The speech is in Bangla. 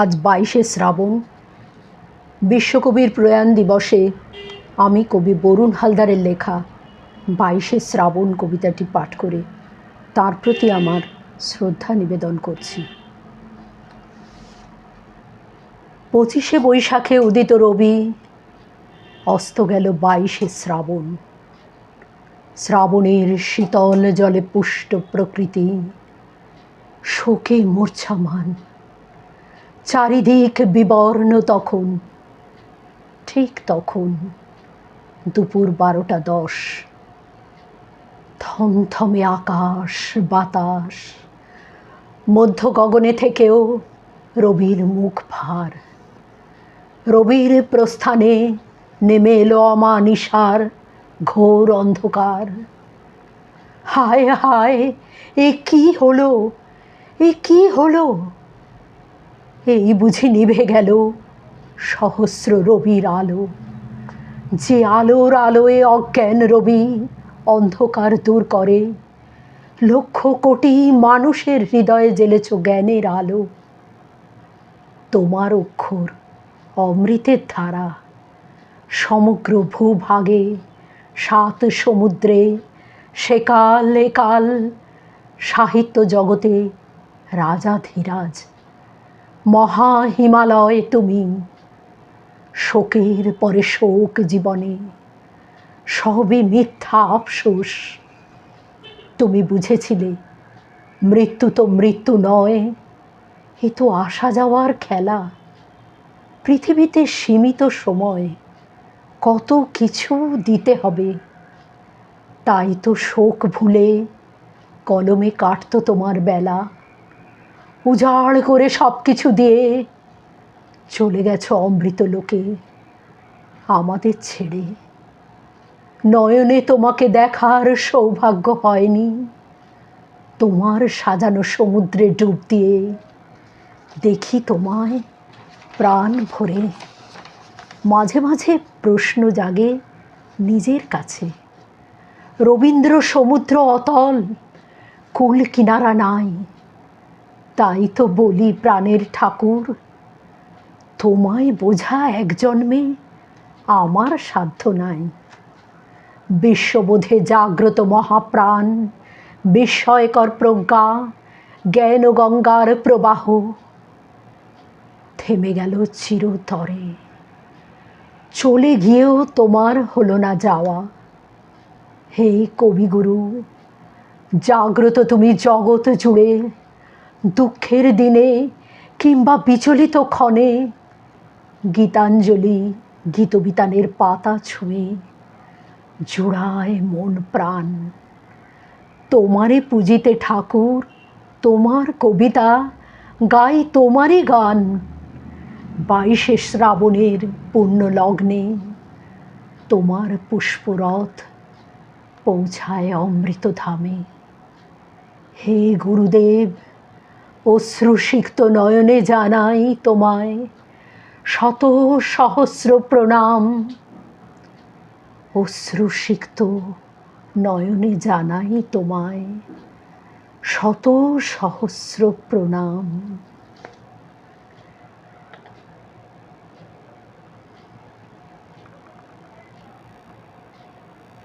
আজ বাইশে শ্রাবণ। বিশ্বকবির প্রয়াণ দিবসে আমি কবি বরুণ হালদারের লেখা বাইশে শ্রাবণ কবিতাটি পাঠ করে তার প্রতি আমার শ্রদ্ধা নিবেদন করছি। পঁচিশে বৈশাখে উদিত রবি, অস্ত গেল বাইশে শ্রাবণ। শ্রাবণের শীতল জলে পুষ্ট প্রকৃতি, শোকে মূর্ছামান চারিদিক বিবর্ণ তখন, ঠিক তখন দুপুর বারোটা দশ। থমথমে আকাশ, বাতাস, মধ্য গগনে থেকেও রবির মুখ ভার। রবির প্রস্থানে নেমে এলো অমানিসার ঘোর অন্ধকার। হায় হায়, এ কি হলো? এ কি হলো? এই বুঝি নিভে গেল সহস্র রবির আলো। যে আলোর আলোয় অজ্ঞান রবি অন্ধকার দূর করে, লক্ষ কোটি মানুষের হৃদয়ে জ্বেলেছ জ্ঞানের আলো। তোমার অক্ষর অমৃতের ধারা, সমগ্র ভূভাগে সাত সমুদ্রে সেকাল একাল সাহিত্য জগতে রাজাধিরাজ মহা হিমালয় তুমি। শোকের পরে শোক জীবনে, সবই মিথ্যা আফসোস। তুমি বুঝেছিলে, মৃত্যু তো মৃত্যু নয়, এ তো আসা যাওয়ার খেলা। পৃথিবীতে সীমিত সময়, কত কিছু দিতে হবে। তাই তো শোক ভুলে কলমে কাটতো তোমার বেলা। উজাড় করে সব কিছু দিয়ে চলে গেছো অমৃত লোকে, আমাদের ছেড়ে। নয়নে তোমাকে দেখার সৌভাগ্য হয়নি। তোমার সাজানো সমুদ্রে ডুব দিয়ে দেখি তোমায় প্রাণ ভরে। মাঝে মাঝে প্রশ্ন জাগে নিজের কাছে। রবীন্দ্র সমুদ্র অতল, কুল কিনারা নাই। তাই তো বলি প্রাণের ঠাকুর। তোমায় বোঝা এক জন্মে আমার সাধ্য নাই। বিশ্ববোধে জাগ্রত মহাপ্রাণ, বিস্ময়কর প্রজ্ঞা জ্ঞান গঙ্গার প্রবাহ। থেমে গেল চিরতরে। চলে গিয়েও তোমার হলো না যাওয়া। হে কবিগুরু, জাগ্রত তুমি জগৎ জুড়ে দুঃখের দিনে কিংবা বিচলিত ক্ষণে গীতাঞ্জলি, গীতবিতানের পাতা ছুঁয়ে জোড়ায় মন প্রাণ। তোমারে পুজিতে ঠাকুর, তোমার কবিতা, গাই তোমারই গান। বাইশে শ্রাবণের পুণ্য লগ্নে তোমার পুষ্পরথ পৌঁছায় অমৃত ধামে হে গুরুদেব অশ্রুসিক্ত নয়নে জানাই তোমায় শত সহস্র প্রণাম। অশ্রুসিক্ত নয়নে জানাই তোমায় শত সহস্র প্রণাম।